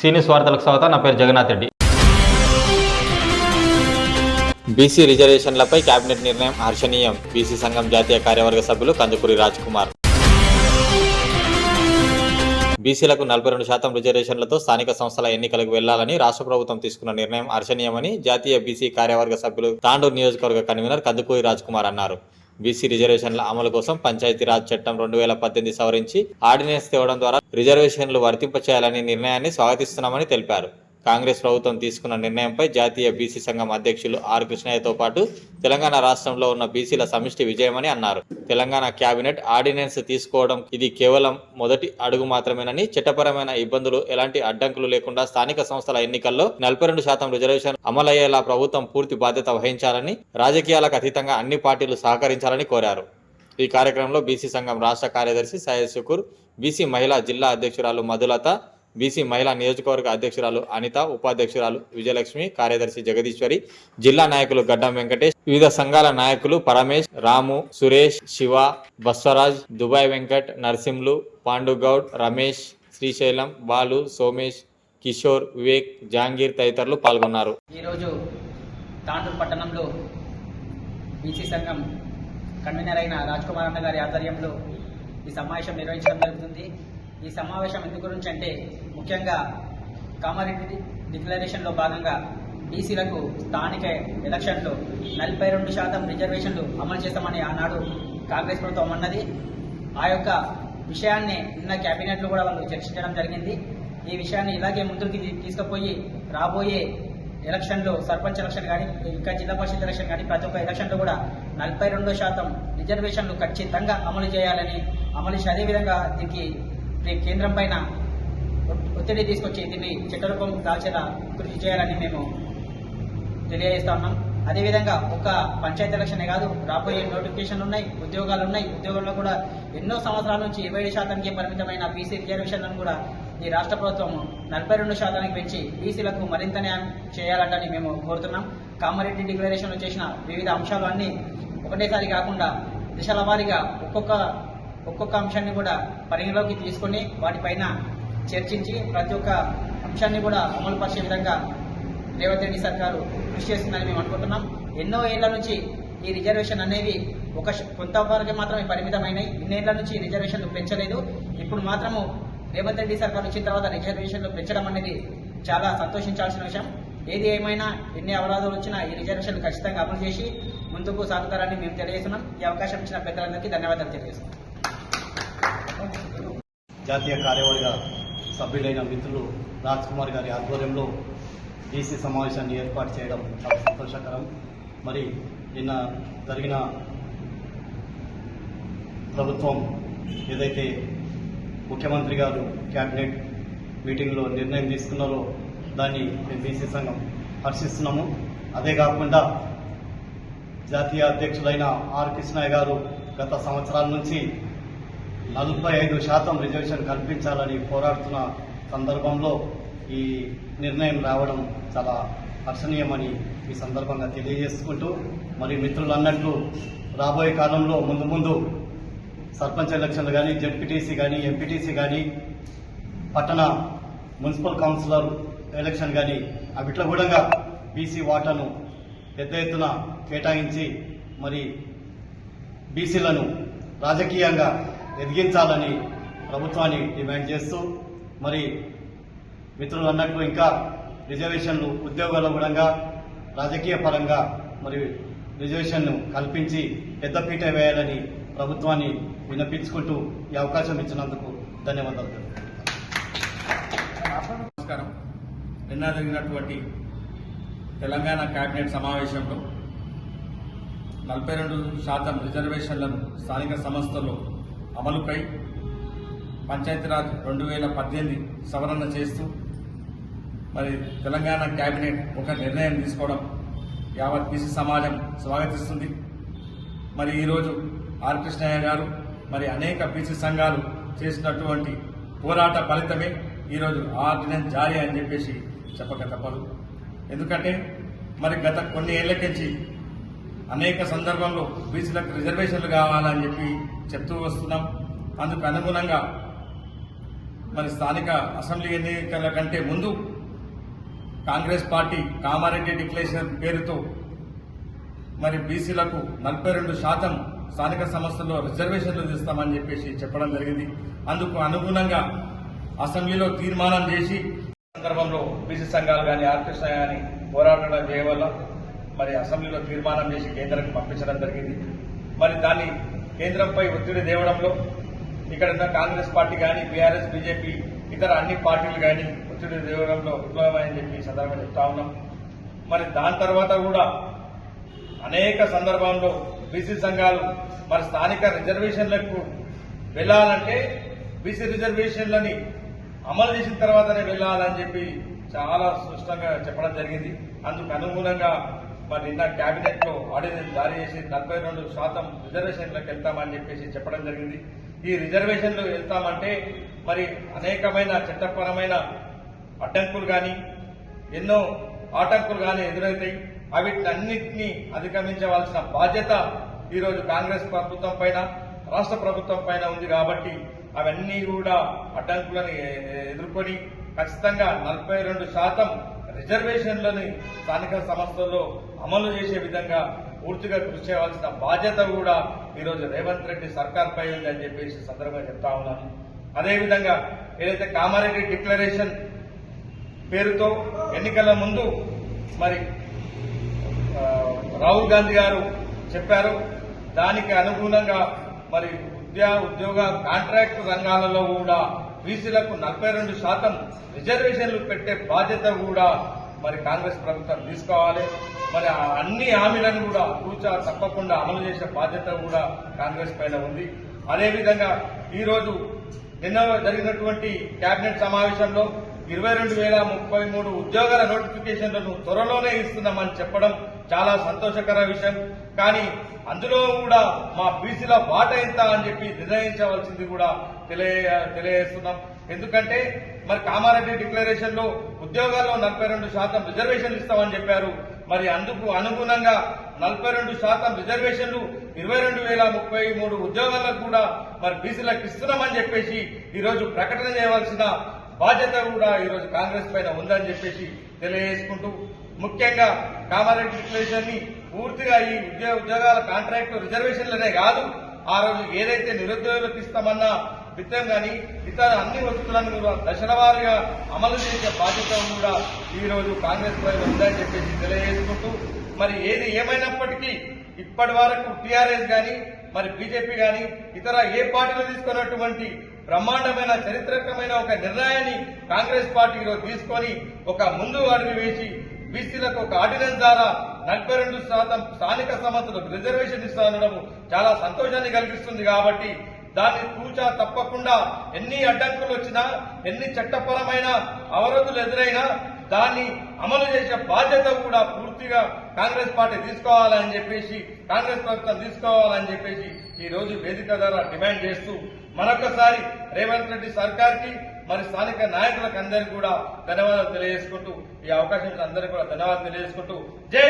సీనియస్ వార్తలకు స్వాగతం నా పేరు జగన్నాథ్ రెడ్డి. బీసీ రిజర్వేషన్లపై కేబినెట్ నిర్ణయం హర్షణీయం. బీసీ సంఘం జాతీయ కార్యవర్గ సభ్యులు కందుకూరి రాజ్కుమార్. బీసీలకు నలభై రెండు శాతం రిజర్వేషన్లతో స్థానిక సంస్థల ఎన్నికలకు వెళ్ళాలని రాష్ట్ర ప్రభుత్వం తీసుకున్న నిర్ణయం హర్షణీయమని జాతీయ బీసీ కార్యవర్గ సభ్యులు తాండూరు నియోజకవర్గ కన్వీనర్ కందుకూరి రాజ్ కుమార్ అన్నారు. బీసీ రిజర్వేషన్ల అమలు కోసం పంచాయతీరాజ్ చట్టం రెండు వేల పద్దెనిమిది సవరించి ఆర్డినెన్స్ తేవడం ద్వారా రిజర్వేషన్లు వర్తింపచేయాలని నిర్ణయాన్ని స్వాగతిస్తున్నామని తెలిపారు. కాంగ్రెస్ ప్రభుత్వం తీసుకున్న నిర్ణయంపై జాతీయ బీసీ సంఘం అధ్యక్షులు ఆర్ కృష్ణయ్యతో పాటు తెలంగాణ రాష్ట్రంలో ఉన్న బీసీల సమిష్టి విజయమని అన్నారు. తెలంగాణ కేబినెట్ ఆర్డినెన్స్ తీసుకోవడం ఇది కేవలం మొదటి అడుగు మాత్రమేనని చట్టపరమైన ఇబ్బందులు ఎలాంటి అడ్డంకులు లేకుండా స్థానిక సంస్థల ఎన్నికల్లో నలభై రెండు శాతం రిజర్వేషన్ అమలయ్యేలా ప్రభుత్వం పూర్తి బాధ్యత వహించాలని రాజకీయాలకు అతీతంగా అన్ని పార్టీలు సహకరించాలని కోరారు. ఈ కార్యక్రమంలో బీసీ సంఘం రాష్ట్ర కార్యదర్శి సయ్యద్ షుకూర్ బీసీ మహిళా జిల్లా అధ్యక్షురాలు మధులత బీసీ మహిళా నియోజకవర్గ అధ్యక్షురాలు అనిత ఉపాధ్యక్షురాలు విజయలక్ష్మి కార్యదర్శి జగదీశ్వరి జిల్లా నాయకులు గడ్డం వెంకటేష్ వివిధ సంఘాల నాయకులు పరమేష్ రాము సురేష్ శివ బస్వరాజ్ దుబాయ్ వెంకట్ నరసింహులు పాండుగౌడ్ రమేష్ శ్రీశైలం బాలు సోమేష్ కిషోర్ వివేక్ జాంగీర్ తదితరులు పాల్గొన్నారు. ఈరోజు తాండూరు పట్టణంలో బీసీ సంఘం కన్వీనర్ అయిన రాజ్ కుమార్ అన్న గారి ఆధ్వర్యంలో ఈ సమావేశం నిర్వహించడం జరుగుతుంది. ఈ సమావేశం ఎందు గురించి అంటే ముఖ్యంగా కామారెడ్డి డిక్లరేషన్లో భాగంగా బీసీలకు స్థానిక ఎలక్షన్లో నలభై రెండు శాతం రిజర్వేషన్లు అమలు చేస్తామని ఆనాడు కాంగ్రెస్ ప్రభుత్వం అన్నది. ఆ యొక్క విషయాన్ని నిన్న కేబినెట్లో కూడా వాళ్ళు చర్చించడం జరిగింది. ఈ విషయాన్ని ఇలాగే ముందుకు తీసుకుపోయి రాబోయే ఎలక్షన్లో సర్పంచ్ ఎలక్షన్ కానీ ఇంకా జిల్లా పరిషత్ ఎలక్షన్ కానీ ప్రతి ఒక్క ఎలక్షన్లో కూడా నలభై రెండు శాతం రిజర్వేషన్లు ఖచ్చితంగా అమలు చేయాలని అమలు చేసి అదేవిధంగా దీనికి కేంద్రం పైన ఒత్తిడి తీసుకొచ్చి దీన్ని చట్టరూపం దాల్చేలా కృషి చేయాలని మేము తెలియజేస్తా ఉన్నాం. అదేవిధంగా ఒక పంచాయతీ ఎలక్షనే కాదు రాబోయే నోటిఫికేషన్లు ఉన్నాయి ఉద్యోగాలు ఉన్నాయి. ఉద్యోగంలో కూడా ఎన్నో సంవత్సరాల నుంచి ఇరవై ఏడు శాతానికి పరిమితమైన బీసీ రిజర్వేషన్లను కూడా ఈ రాష్ట్ర ప్రభుత్వం నలభై రెండు శాతానికి పెంచి బీసీలకు మరింత న్యాయం చేయాలంటని మేము కోరుతున్నాం. కామారెడ్డి డిక్లరేషన్లో చేసిన వివిధ అంశాలు అన్నీ ఒకటేసారి కాకుండా దిశల వారీగా ఒక్కొక్క ఒక్కొక్క అంశాన్ని కూడా పరిగణలోకి తీసుకొని వాటిపైన చర్చించి ప్రతి ఒక్క అంశాన్ని కూడా అమలు పరిచే విధంగా రేవంత్ రెడ్డి సర్కారు కృషి చేస్తుందని మేము అనుకుంటున్నాం. ఎన్నో ఏళ్ళ నుంచి ఈ రిజర్వేషన్ అనేవి ఒక కొంత వరకు మాత్రమే పరిమితమైనవి ఇన్నేళ్ళ నుంచి రిజర్వేషన్లు పెంచలేదు. ఇప్పుడు మాత్రము రేవంత్ రెడ్డి సర్కార్ వచ్చిన తర్వాత రిజర్వేషన్లు పెంచడం అనేది చాలా సంతోషించాల్సిన విషయం. ఏది ఏమైనా ఎన్ని అవరాధాలు వచ్చినా ఈ రిజర్వేషన్లు ఖచ్చితంగా అమలు చేసి ముందుకు సాగుతారని మేము తెలియజేస్తున్నాం. ఈ అవకాశం ఇచ్చిన పెద్దలందరికీ ధన్యవాదాలు తెలియజేస్తున్నాం. జాతీయ కార్యవర్గ సభ్యులైన మిత్రులు రాజ్ కుమార్ గారి ఆధ్వర్యంలో డీసీ సమావేశాన్ని ఏర్పాటు చేయడం చాలా సంతోషకరం. మరి నిన్న జరిగిన ప్రభుత్వం ఏదైతే ముఖ్యమంత్రి గారు క్యాబినెట్ మీటింగ్లో నిర్ణయం తీసుకున్నారో దాన్ని మేము బీసీ సంఘం హర్షిస్తున్నాము. అదే కాకుండా జాతీయ అధ్యక్షులైన ఆర్ కృష్ణయ్య గారు గత సంవత్సరాల నుంచి నలభై ఐదు శాతం రిజర్వేషన్ కల్పించాలని పోరాడుతున్న సందర్భంలో ఈ నిర్ణయం రావడం చాలా హర్షణీయమని ఈ సందర్భంగా తెలియజేసుకుంటూ మరి మిత్రులు అన్నట్లు రాబోయే కాలంలో ముందు ముందు సర్పంచ్ ఎలక్షన్లు కానీ జెడ్పీటీసీ కానీ ఎంపీటీసీ కానీ పట్టణ మున్సిపల్ కౌన్సిలర్ ఎలక్షన్ కానీ అవిట్ల కూడా బీసీ వాటాను పెద్ద ఎత్తున కేటాయించి మరి బీసీలను రాజకీయంగా ఎదిగించాలని ప్రభుత్వాన్ని డిమాండ్ చేస్తూ మరి మిత్రులు అన్నట్లు ఇంకా రిజర్వేషన్లు ఉద్యోగాల కూడా రాజకీయ పరంగా మరి రిజర్వేషన్ను కల్పించి పెద్దపీట వేయాలని ప్రభుత్వాన్ని విన్నపించుకుంటూ ఈ అవకాశం ఇచ్చినందుకు ధన్యవాదాలు నమస్కారం. నిన్న జరిగినటువంటి తెలంగాణ కేబినెట్ సమావేశంలో నలభై రెండు శాతం రిజర్వేషన్లను స్థానిక సంస్థలు అమలుపై పంచాయతీరాజ్ రెండు వేల పద్దెనిమిది సవరణ చేస్తూ మరి తెలంగాణ క్యాబినెట్ ఒక నిర్ణయం తీసుకోవడం యావత్ బీసీ సమాజం స్వాగతిస్తుంది. మరి ఈరోజు ఆర్ కృష్ణయ్య గారు మరి అనేక బీసీ సంఘాలు చేసినటువంటి పోరాట ఫలితమే ఈరోజు ఆర్డినెన్స్ జారీ అని చెప్పేసి చెప్పక తప్పదు. ఎందుకంటే మరి గత కొన్ని ఏళ్ళకించి అనేక సందర్భంలో బీసీలకు రిజర్వేషన్లు కావాలని చెప్పి చెప్తూ వస్తున్నాం. అందుకు అనుగుణంగా మరి స్థానిక అసెంబ్లీ ఎన్నికల కంటే ముందు కాంగ్రెస్ పార్టీ కామారెడ్డి డిక్లరేషన్ పేరుతో మరి బీసీలకు నలభై రెండు శాతం స్థానిక సంస్థల్లో రిజర్వేషన్లు ఇస్తామని చెప్పేసి చెప్పడం జరిగింది. అందుకు అనుగుణంగా అసెంబ్లీలో తీర్మానం చేసి సందర్భంలో బీసీ సంఘాలు కానీ ఆర్కెస్ట్రా కానీ పోరాటం చేయవల్ల మరి అసెంబ్లీలో తీర్మానం చేసి కేంద్రానికి పంపించడం జరిగింది. మరి దాన్ని కేంద్రంపై ఒత్తిడి తేవడంలో ఇక్కడ ఉన్న కాంగ్రెస్ పార్టీ కానీ బీఆర్ఎస్ బీజేపీ ఇతర అన్ని పార్టీలు కానీ ఒత్తిడి తేవడంలో విఫలమని చెప్పి సందర్భంగా చెప్తా ఉన్నాం. మరి దాని తర్వాత కూడా అనేక సందర్భంలో బీసీ సంఘాలు మరి స్థానిక రిజర్వేషన్లకు వెళ్ళాలంటే బీసీ రిజర్వేషన్లని అమలు చేసిన తర్వాతనే వెళ్ళాలని చెప్పి చాలా స్పష్టంగా చెప్పడం జరిగింది. అందుకు అనుగుణంగా మరి నిన్న కేబినెట్లో ఆర్డినెన్స్ జారీ చేసి నలభై రెండు శాతం రిజర్వేషన్లకు వెళ్తామని చెప్పేసి చెప్పడం జరిగింది. ఈ రిజర్వేషన్లు వెళ్తామంటే మరి అనేకమైన చట్టపరమైన అడ్డంకులు కానీ ఎన్నో ఆటంకులు కానీ ఎదురవుతాయి. అన్నింటినీ అధిగమించవలసిన బాధ్యత ఈరోజు కాంగ్రెస్ ప్రభుత్వం పైన రాష్ట్ర ప్రభుత్వం పైన ఉంది కాబట్టి అవన్నీ కూడా అడ్డంకులను ఎదుర్కొని ఖచ్చితంగా నలభై రెండు శాతం రిజర్వేషన్లని స్థానిక సంస్థల్లో అమలు చేసే విధంగా పూర్తిగా కృషి చేయవలసిన బాధ్యత కూడా ఈరోజు రేవంత్ రెడ్డి సర్కార్ పై ఉందని చెప్పేసి సందర్భంగా చెప్తా ఉన్నాను. అదేవిధంగా ఏదైతే కామారెడ్డి డిక్లరేషన్ పేరుతో ఎన్నికల ముందు మరి రాహుల్ గాంధీ గారు చెప్పారు దానికి అనుగుణంగా మరి విద్యా ఉద్యోగ కాంట్రాక్ట్ రంగాలలో కూడా బీసీలకు నలభై రెండు శాతం రిజర్వేషన్లు పెట్టే బాధ్యత కూడా మరి కాంగ్రెస్ ప్రభుత్వం తీసుకోవాలి. మరి అన్ని హామీలను కూడా కూర్చా తప్పకుండా అమలు చేసే బాధ్యత కూడా కాంగ్రెస్ పైన ఉంది. అదేవిధంగా ఈరోజు నిన్న జరిగినటువంటి కేబినెట్ సమావేశంలో ఇరవై రెండు వేల ముప్పై మూడు ఉద్యోగాల నోటిఫికేషన్లను త్వరలోనే ఇస్తున్నామని చెప్పడం చాలా సంతోషకర విషయం. కానీ అందులో కూడా మా బీసీల వాట ఎంత అని చెప్పి నిర్ణయించవలసింది కూడా తెలియ తెలియజేస్తున్నాం. ఎందుకంటే మరి కామారెడ్డి డిక్లరేషన్లో ఉద్యోగాల్లో నలభై రెండు శాతం రిజర్వేషన్లు ఇస్తామని చెప్పారు. మరి అందుకు అనుగుణంగా నలభై రెండు శాతం రిజర్వేషన్లు ఇరవై రెండు వేల ముప్పై మూడు ఉద్యోగాలకు కూడా మరి బీసీలకు ఇస్తున్నామని చెప్పేసి ఈరోజు ప్రకటన చేయవలసిన బాధ్యత కూడా ఈరోజు కాంగ్రెస్ పైన ఉందని చెప్పేసి తెలియజేసుకుంటూ ముఖ్యంగా కామారెడ్డి డిక్లరేషన్ని పూర్తిగా ఈ ఉద్యోగ ఉద్యోగాల కాంట్రాక్ట్ రిజర్వేషన్లనే కాదు ఆ రోజు ఏదైతే నిరుద్యోగులకు ఇస్తామన్నా విత్తం కానీ ఇతర అన్ని వస్తువులను కూడా దశలవారీగా అమలు చేసే బాధ్యత కూడా ఈరోజు కాంగ్రెస్ పైన ఉందని చెప్పేసి తెలియజేసుకుంటూ మరి ఏది ఏమైనప్పటికీ ఇప్పటి వరకు టీఆర్ఎస్ కానీ మరి బీజేపీ కానీ ఇతర ఏ పార్టీలు తీసుకున్నటువంటి బ్రహ్మాండమైన చరిత్రకమైన ఒక నిర్ణయాన్ని కాంగ్రెస్ పార్టీ ఈరోజు తీసుకొని ఒక ముందు అడుగు వేసి బీసీలకు ఒక ఆర్డినెన్స్ ద్వారా నలభై రెండు శాతం స్థానిక సంస్థలకు రిజర్వేషన్ ఇస్తానడం చాలా సంతోషాన్ని కలిగిస్తుంది కాబట్టి దాన్ని తూచా తప్పకుండా ఎన్ని అడ్డంకులు వచ్చినా ఎన్ని చట్టపరమైన అవరోధులు ఎదురైనా దాన్ని అమలు చేసే బాధ్యత కూడా పూర్తిగా కాంగ్రెస్ పార్టీ తీసుకోవాలని చెప్పేసి కాంగ్రెస్ ప్రభుత్వం తీసుకోవాలని చెప్పేసి ఈ రోజు వేదిక ద్వారా డిమాండ్ చేస్తూ మరొకసారి రేవంత్ రెడ్డి సర్కార్కి మరి స్థానిక నాయకులకు అందరికీ కూడా ధన్యవాదాలు తెలియజేసుకుంటూ ఈ అవకాశం అందరికీ కూడా ధన్యవాదాలు తెలియజేసుకుంటూ జై